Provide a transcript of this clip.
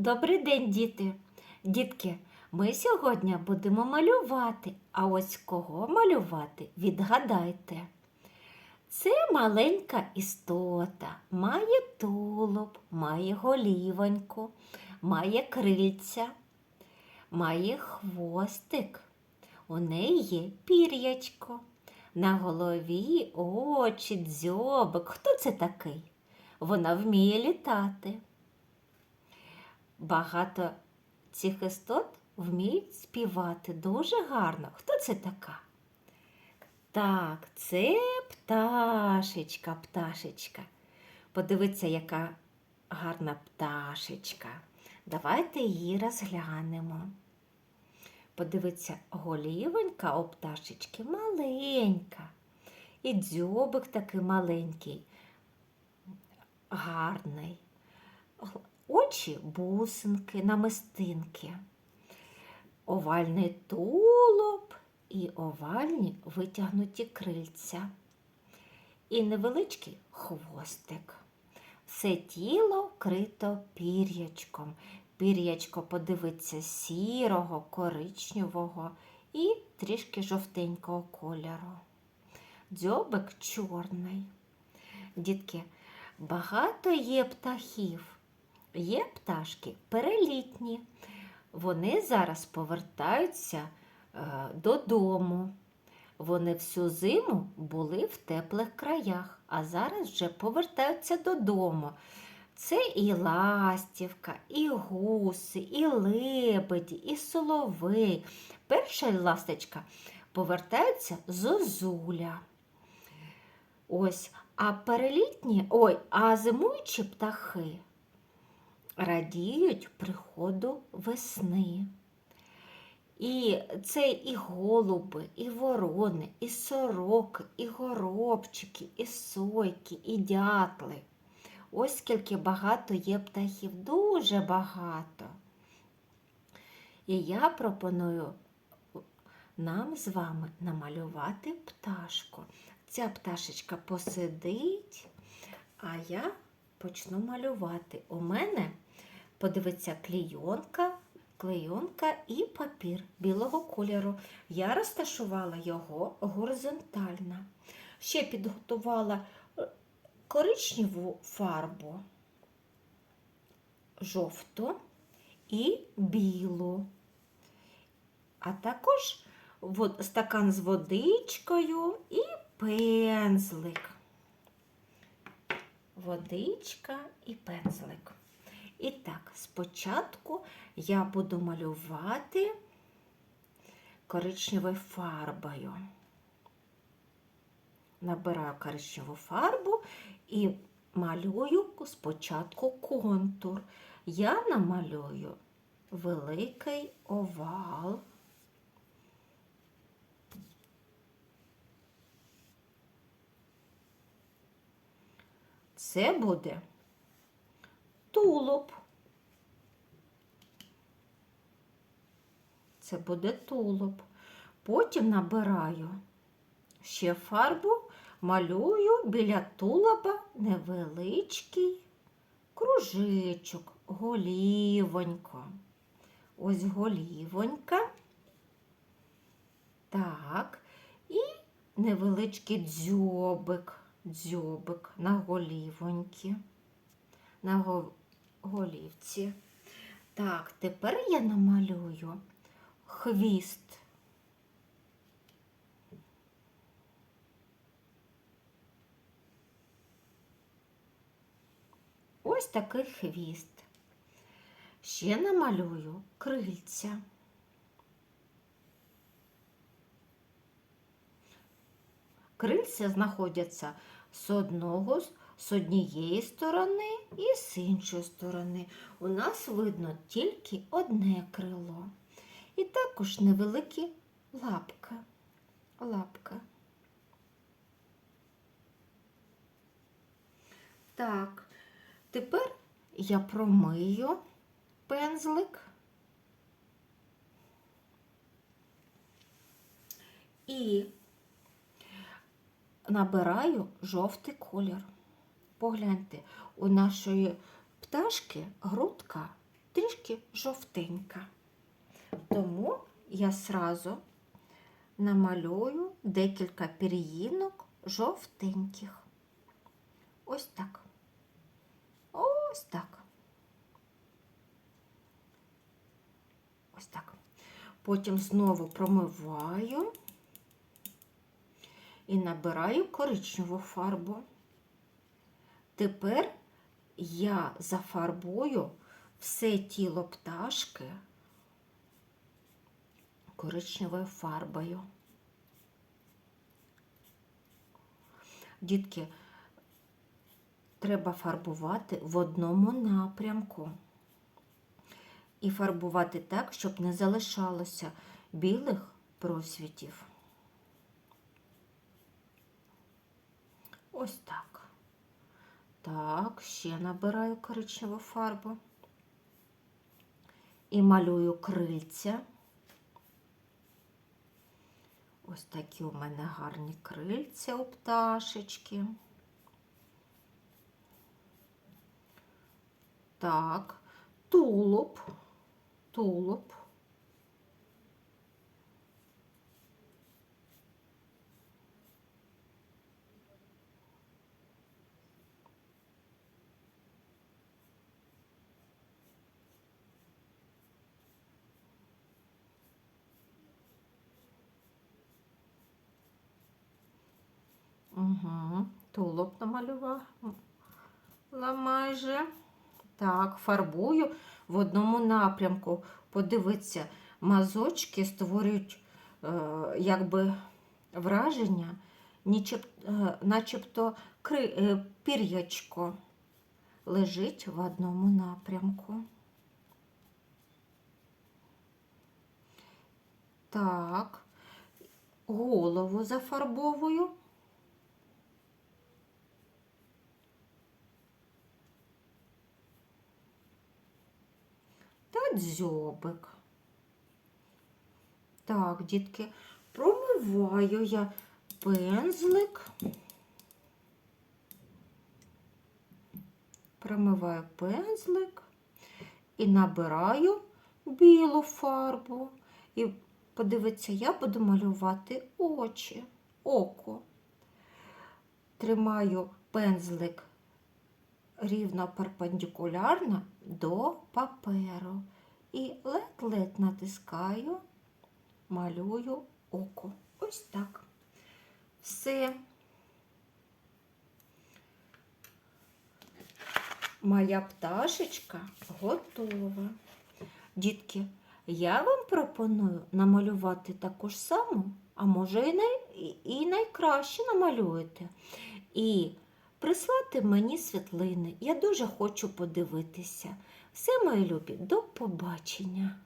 Добрий день, діти. Дітки, ми сьогодні будемо малювати. А ось кого малювати? Відгадайте. Це маленька істота, має тулуб, має голівоньку, має крильця, має хвостик. У неї є пір'ячко. На голові очі, дзьобик. Хто це такий? Вона вміє літати. Багато цих істот вміють співати дуже гарно. Хто це така? Так, це пташечка, пташечка. Подивіться, яка гарна пташечка. Давайте її розглянемо. Подивіться, голівонька у пташечки маленька. І дзьобик такий маленький, гарний. Очі бусинки, намистинки, овальний тулуб і овальні витягнуті крильця. І невеличкий хвостик. Все тіло вкрито пір'ячком. Пір'ячко подивиться сірого, коричневого і трішки жовтенького кольору. Дзьобик чорний. Дітки, багато є птахів. Є пташки перелітні. Вони зараз повертаються е, додому. Вони всю зиму були в теплих краях, а зараз вже повертаються додому. Це і ластівка, і гуси, і лебеді, і соловей. Перша ласточка повертається зозуля. Ось, а перелітні, ой, а зимуючі птахи радіють приходу весни. І це і голуби, і ворони, і сороки, і горобчики, і сойки, і дятли. Ось скільки багато є птахів, дуже багато. І я пропоную нам з вами намалювати пташку. Ця пташечка посидить, а я почну малювати. У мене, подивиться, клейонка, клейонка і папір білого кольору. Я розташувала його горизонтально. Ще підготувала е, коричневу фарбу, жовту і білу. А також стакан з водичкою і пензлик. Водичка і пензлик. І так, спочатку я буду малювати коричневою фарбою. Набираю коричневу фарбу і малюю спочатку контур. Я намалюю великий овал. Це буде тулуб. Це буде тулуб. Потім набираю ще фарбу, малюю біля тулуба невеличкий кружечок, голівонько. Ось голівонька. Так, і невеличкий дзьобик, дзьобик на голівоньки, на голівці. Так, тепер я намалюю хвіст. Ось такий хвіст. Ще намалюю крильця. Крильця знаходяться з одного з однієї сторони і з іншої сторони. У нас видно тільки одне крило. І також невеликі лапка. Лапка. Так, тепер я промию пензлик і набираю жовтий колір. Погляньте, у нашої пташки грудка трішки жовтенька. Тому я сразу намалюю декілька пір'їнок жовтеньких. Ось так. Ось так. Ось так. Потім знову промиваю і набираю коричневу фарбу. Тепер я зафарбую все тіло пташки коричневою фарбою. Дітки, треба фарбувати в одному напрямку. І фарбувати так, щоб не залишалося білих просвітів. Ось так. Так, ще набираю коричневу фарбу і малюю крильця. Ось такі у мене гарні крильця у пташечки. Так, тулуб, тулуб. Угу. Тулуб намалювала майже. Так, фарбую в одному напрямку. Подивіться, мазочки створюють е, якби враження, е, начебто е, пір'ячко лежить в одному напрямку. Так, голову зафарбовую. Дзьобик. Так, дітки, промиваю я пензлик. Промиваю пензлик і набираю білу фарбу. І подивіться, я буду малювати очі, око. Тримаю пензлик рівно перпендикулярно до паперу. Ледь-ледь натискаю, малюю око. Ось так. Все. Моя пташечка готова. Дітки, я вам пропоную намалювати таку ж саму, а може і, най... і найкраще намалюєте. І прислати мені світлини. Я дуже хочу подивитися. Все, мої любі, до побачення!